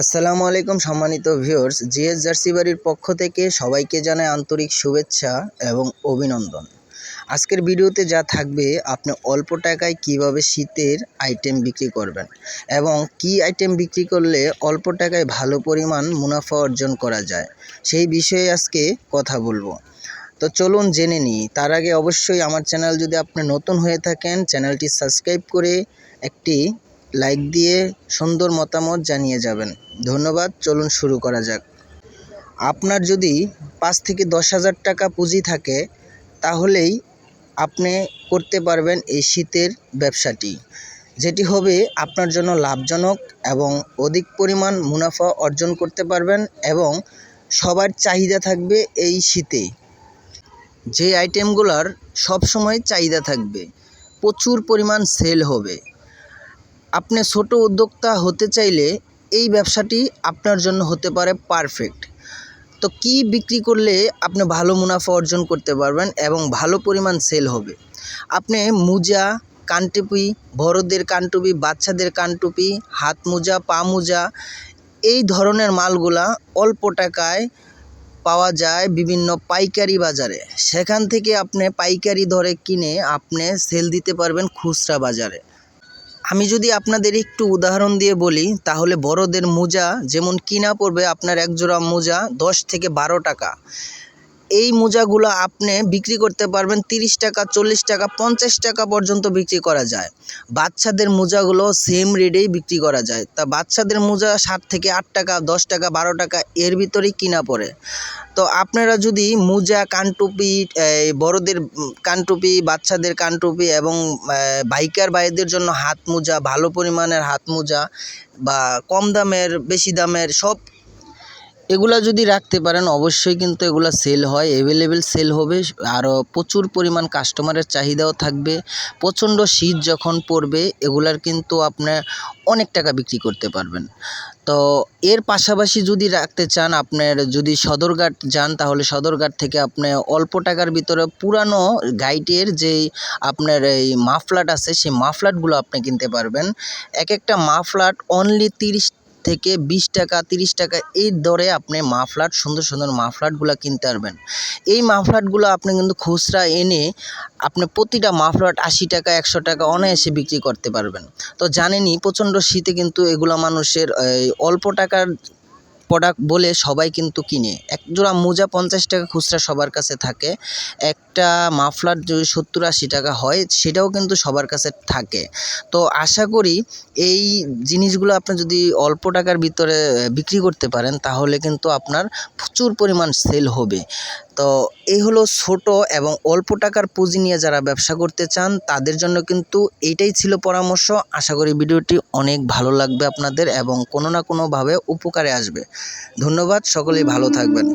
আসসালামু আলাইকুম, সম্মানিত ভিউয়ার্স। জিএস জার্সি বাড়ির পক্ষ থেকে সবাইকে জানাই আন্তরিক শুভেচ্ছা এবং অভিনন্দন। আজকের ভিডিওতে যা থাকবে, আপনি অল্প টাকায় কীভাবে শীতের আইটেম বিক্রি করবেন এবং কি আইটেম বিক্রি করলে অল্প টাকায় ভালো পরিমাণ মুনাফা অর্জন করা যায়, সেই বিষয়ে আজকে কথা বলব। তো চলুন জেনে নিই। তার আগে অবশ্যই আমার চ্যানেল যদি আপনি নতুন হয়ে থাকেন, চ্যানেলটি সাবস্ক্রাইব করে একটি লাইক দিয়ে সুন্দর মতামত জানিয়ে যাবেন। ধন্যবাদ, চলুন শুরু করা যাক। আপনার যদি পাঁচ থেকে দশ হাজার টাকা পুঁজি থাকে, তাহলেই আপনি করতে পারবেন এই শীতের ব্যবসাটি, যেটি হবে আপনার জন্য লাভজনক এবং অধিক পরিমাণ মুনাফা অর্জন করতে পারবেন এবং সবার চাহিদা থাকবে এই শীতে। যে আইটেমগুলোর সবসময় চাহিদা থাকবে, প্রচুর পরিমাণ সেল হবে। আপনি ছোট উদ্যোক্তা হতে চাইলে এই ব্যবসাটি আপনার জন্য হতে পারে পারফেক্ট তো কি বিক্রি করলে আপনি ভালো মুনাফা অর্জন করতে পারবেন এবং ভালো পরিমাণ সেল হবে? আপনি মোজা, কানটুপি, বড়দের কানটুপি, বাচ্চাদের কানটুপি, হাত মোজা, পা মোজা, এই ধরনের মালগুলা অল্প টাকায় পাওয়া যায় বিভিন্ন পাইকারি বাজারে। সেখান থেকে আপনি পাইকারি দরে কিনে আপনি সেল দিতে পারবেন খুচরা বাজারে। আমি যদি আপনাদের একটু উদাহরণ দিয়ে বলি, তাহলে বড়দের মোজা যেমন কিনা পড়বে আপনার এক জোড়া মোজা দশ থেকে বারো টাকা। এই মোজাগুলো আপনি বিক্রি করতে পারবেন তিরিশ টাকা, চল্লিশ টাকা, পঞ্চাশ টাকা পর্যন্ত বিক্রি করা যায়। বাচ্চাদের মোজাগুলো সেম রেটেই বিক্রি করা যায়। তা বাচ্চাদের মোজা সাত থেকে আট টাকা, দশ টাকা, বারো টাকা, এর ভিতরেই কিনা পড়ে। তো আপনারা যদি মোজা, কানটুপি বড়দের কানটুপি, বাচ্চাদের কানটুপি এবং বাইকার বাইদের জন্য হাত মোজা, ভালো পরিমাণের হাত মোজা বা কম দামের, বেশি দামের সব এগুলা যদি রাখতে পারেন, অবশ্যই কিন্তু এগুলা সেল হয় অ্যাভেলেবেল সেল হবে। আরও প্রচুর পরিমাণ কাস্টমারের চাহিদাও থাকবে। প্রচণ্ড শীত যখন পড়বে, এগুলার কিন্তু আপনার অনেক টাকা বিক্রি করতে পারবেন। তো এর পাশাপাশি যদি রাখতে চান, আপনার যদি সদরঘাট যান, তাহলে সদরঘাট থেকে আপনি অল্প টাকার ভিতরে পুরানো গাইটের যেই আপনার এই মাফলাট আছে, সেই মাফলাটগুলো আপনি কিনতে পারবেন। এক একটা মাফলাট অনলি তিরিশ থেকে বিশ টাকা, তিরিশ টাকা এই দরে আপনি মাফলার সুন্দর সুন্দর মাফলাটগুলো কিনতে পারবেন। এই মাফলারগুলো আপনি কিন্তু খুচরা এনে আপনি প্রতিটা মাফলার আশি টাকা, একশো টাকা অনায়াসে বিক্রি করতে পারবেন। তো জানেনই, প্রচণ্ড শীতে কিন্তু এগুলো মানুষের অল্প টাকার প্রোডাক্ট বলে সবাই কিন্তু কিনে। এক জোড়া মোজা পঞ্চাশ টাকা খুচরা সবার কাছে থাকে, একটা মাফলার যদি সত্তর আশি টাকা হয়, সেটাও কিন্তু সবার কাছে থাকে। তো আশা করি এই জিনিসগুলো আপনি যদি অল্প টাকার ভিতরে বিক্রি করতে পারেন, তাহলে কিন্তু আপনার প্রচুর পরিমাণ সেল হবে। তো এই হলো ছোট এবং অল্প টাকার পুঁজি নিয়ে যারা ব্যবসা করতে চান, তাদের জন্য কিন্তু এইটাই ছিল পরামর্শ। আশা করি ভিডিওটি অনেক ভালো লাগবে আপনাদের এবং কোনো না কোনোভাবে উপকারে আসবে। ধন্যবাদ, সকলেই ভালো থাকবেন।